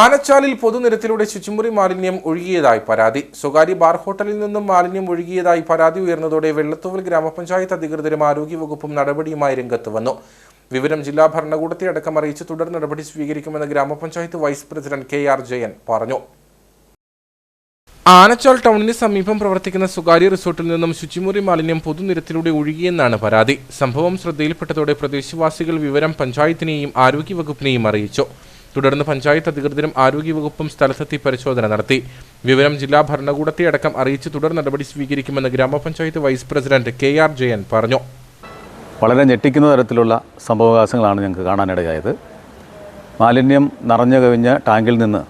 ആനച്ചാലിൽ പൊതുനിരത്തിലൂടെ ശുചിമുറി മാലിന്യം ഒഴുകിയതായി പരാതി. സ്വകാര്യ ബാർ ഹോട്ടലിൽ നിന്നും മാലിന്യം ഒഴുകിയതായി പരാതി ഉയർന്നതോടെ വെള്ളത്തൂവൽ ഗ്രാമപഞ്ചായത്ത് അധികൃതരും ആരോഗ്യവകുപ്പും നടപടിയുമായി രംഗത്ത് വന്നു. വിവരം ജില്ലാ ഭരണകൂടത്തെ അടക്കം അറിയിച്ച് തുടർ നടപടി സ്വീകരിക്കുമെന്ന് ഗ്രാമപഞ്ചായത്ത് vice president K R Jayan പറഞ്ഞു. ആനച്ചാൽ ടൗണിന് സമീപം പ്രവർത്തിക്കുന്ന സ്വകാര്യ റിസോർട്ടിൽ നിന്നും ശുചിമുറി മാലിന്യം പൊതുനിരത്തിലൂടെ ഒഴുകിയെന്നാണ് പരാതി. സംഭവം ശ്രദ്ധയിൽപ്പെട്ടതോടെ പ്രദേശവാസികൾ വിവരം പഞ്ചായത്തിനെയും ആരോഗ്യവകുപ്പിനെയും അറിയിച്ചു. തുടർന്ന് പഞ്ചായത്ത് അധികൃതരും ആരോഗ്യവകുപ്പും സ്ഥലത്തെത്തി പരിശോധന നടത്തി. വിവരം ജില്ലാ ഭരണകൂടത്തെ അടക്കം അറിയിച്ച് തുടർ നടപടി സ്വീകരിക്കുമെന്ന് ഗ്രാമപഞ്ചായത്ത് vice president K R Jayan പറഞ്ഞു. വളരെ ഞെട്ടിക്കുന്ന തരത്തിലുള്ള സംഭവവികാസങ്ങളാണ് ഞങ്ങൾക്ക് കാണാനിടയായത്. മാലിന്യം നിറഞ്ഞു കവിഞ്ഞ ടാങ്കിൽ നിന്ന്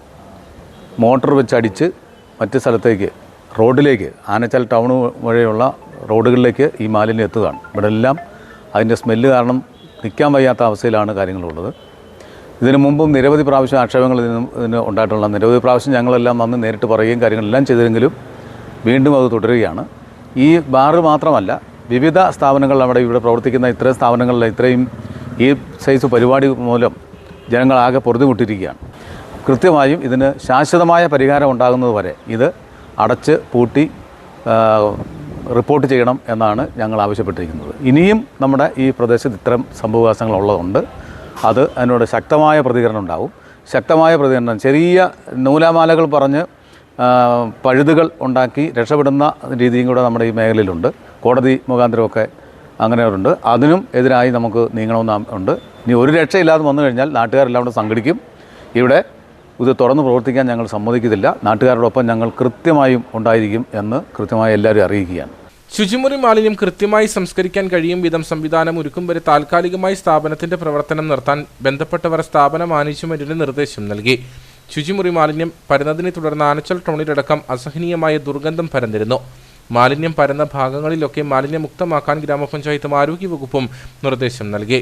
മോട്ടോർ വെച്ചടിച്ച് മറ്റ് സ്ഥലത്തേക്ക് റോഡിലേക്ക് ആനച്ചാൽ ടൗൺ വഴിയുള്ള റോഡുകളിലേക്ക് ഈ മാലിന്യം എത്തുകയാണ്. ഇവിടെ എല്ലാം അതിന്റെ സ്മെല്ല് കാരണം നിൽക്കാൻ വയ്യാത്ത അവസ്ഥയിലാണ് കാര്യങ്ങളുള്ളത്. ഇതിനു മുമ്പും നിരവധി പ്രാവശ്യം ആക്ഷേപങ്ങൾ ഇതിന് ഇതിന് ഉണ്ടായിട്ടുള്ള നിരവധി പ്രാവശ്യം ഞങ്ങളെല്ലാം വന്ന് നേരിട്ട് പറയുകയും കാര്യങ്ങളെല്ലാം ചെയ്തെങ്കിലും വീണ്ടും അത് തുടരുകയാണ്. ഈ ബാറ് മാത്രമല്ല വിവിധ സ്ഥാപനങ്ങൾ അവിടെ ഇവിടെ പ്രവർത്തിക്കുന്ന ഇത്രയും സ്ഥാപനങ്ങളിൽ ഇത്രയും ഈ സൈസ് പരിപാടി മൂലം ജനങ്ങളാകെ പൊറുതിമുട്ടിയിരിക്കുകയാണ്. കൃത്യമായും ഇതിന് ശാശ്വതമായ പരിഹാരം ഉണ്ടാകുന്നത് വരെ ഇത് അടച്ച് പൂട്ടി റിപ്പോർട്ട് ചെയ്യണം എന്നാണ് ഞങ്ങൾ ആവശ്യപ്പെട്ടിരിക്കുന്നത്. ഇനിയും നമ്മുടെ ഈ പ്രദേശത്ത് ഇത്തരം സംഭവവികാസങ്ങൾ അത് അതിനോട് ശക്തമായ പ്രതികരണം ഉണ്ടാവും. ശക്തമായ പ്രതികരണം. ചെറിയ നൂലാമാലകൾ പറഞ്ഞ് പഴുതുകൾ ഉണ്ടാക്കി രക്ഷപ്പെടുന്ന രീതിയും കൂടെ നമ്മുടെ ഈ മേഖലയിലുണ്ട്. കോടതി മുഖാന്തരമൊക്കെ അങ്ങനെയുണ്ട്. അതിനും എതിരായി നമുക്ക് നീങ്ങണമെന്ന് ഉണ്ട്. ഇനി ഒരു രക്ഷയില്ലാതെ വന്നു കഴിഞ്ഞാൽ നാട്ടുകാരെല്ലാം കൂടെ സംഘടിക്കും. ഇവിടെ ഇത് തുറന്ന് പ്രവർത്തിക്കാൻ ഞങ്ങൾ സമ്മതിക്കത്തില്ല. നാട്ടുകാരോടൊപ്പം ഞങ്ങൾ കൃത്യമായും ഉണ്ടായിരിക്കും എന്ന് കൃത്യമായി എല്ലാവരും അറിയിക്കുകയാണ്. ശുചിമുറി മാലിന്യം കൃത്യമായി സംസ്കരിക്കാൻ കഴിയും വിധം സംവിധാനം ഒരുക്കും വരെ താൽക്കാലികമായി സ്ഥാപനത്തിന്റെ പ്രവർത്തനം നിർത്താൻ ബന്ധപ്പെട്ടവർ സ്ഥാപന മാനേജ്മെന്റിന് നിർദ്ദേശം നൽകി. ശുചിമുറി മാലിന്യം പരന്നതിനെ തുടർന്ന് ആനച്ചൽ ടൗണിലടക്കം അസഹനീയമായ ദുർഗന്ധം പരന്നിരുന്നു. മാലിന്യം പരന്ന ഭാഗങ്ങളിലൊക്കെ മാലിന്യമുക്തമാക്കാൻ ഗ്രാമപഞ്ചായത്തും ആരോഗ്യവകുപ്പും നിർദ്ദേശം നൽകി.